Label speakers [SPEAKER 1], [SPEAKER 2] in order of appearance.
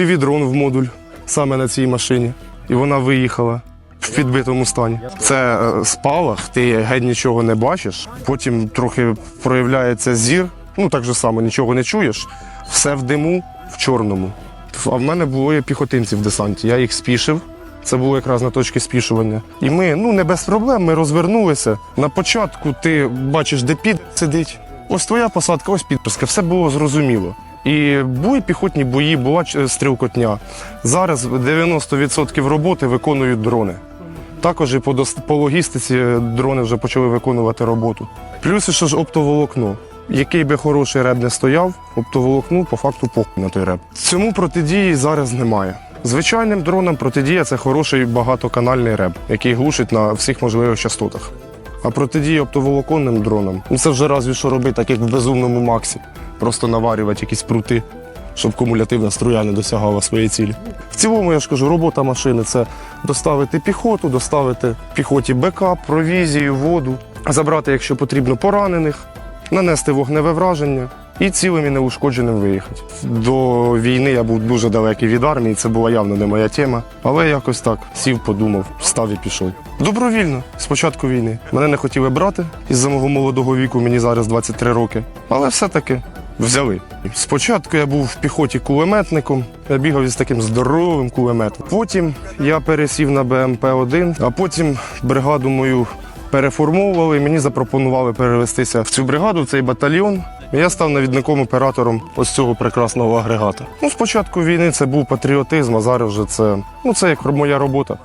[SPEAKER 1] FPV-дрон в модуль саме на цій машині. І вона виїхала в підбитому стані. Це е, спалах, ти геть нічого не бачиш. Потім трохи проявляється зір. Ну так же само нічого не чуєш. Все в диму, в чорному. А в мене було піхотинці в десанті. Я їх спішив. Це було якраз на точці спішування. І ми ну не без проблем. Ми розвернулися. На початку ти бачиш, де під сидить. Ось твоя посадка, ось підписка. Все було зрозуміло. І були піхотні бої, була стрілкотня. Зараз 90% роботи виконують дрони. Також і по, по логістиці дрони вже почали виконувати роботу. Плюс ще ж оптоволокно. Який би хороший реб не стояв, оптоволокну по факту похуй на той реб. Цьому протидії зараз немає. Звичайним дронам протидія це хороший багатоканальний реб, який глушить на всіх можливих частотах. А протидія оптоволоконним дронам це вже разві що робити, так як в безумному Максі. Просто наварювати якісь прути, щоб кумулятивна струя не досягала своєї цілі. В цілому, я ж кажу, робота машини це доставити піхоту, доставити піхоті бекап, провізію, воду, забрати, якщо потрібно, поранених, нанести вогневе враження і цілим і неушкодженим виїхати. До війни я був дуже далекий від армії, це була явно не моя тема. Але якось так сів, подумав, встав і пішов. Добровільно, з початку війни. Мене не хотіли брати із-за мого молодого віку, мені зараз 23 роки. Але все-таки взяли. Спочатку я був в піхоті кулеметником, я бігав із таким здоровим кулеметом. Потім я пересів на БМП-1, а потім бригаду мою переформовували. Мені запропонували перевестися в цю бригаду, в цей батальйон. Я став навідником оператором ось цього прекрасного агрегата. Ну, спочатку війни це був патріотизм, а зараз вже це, ну, це як моя робота.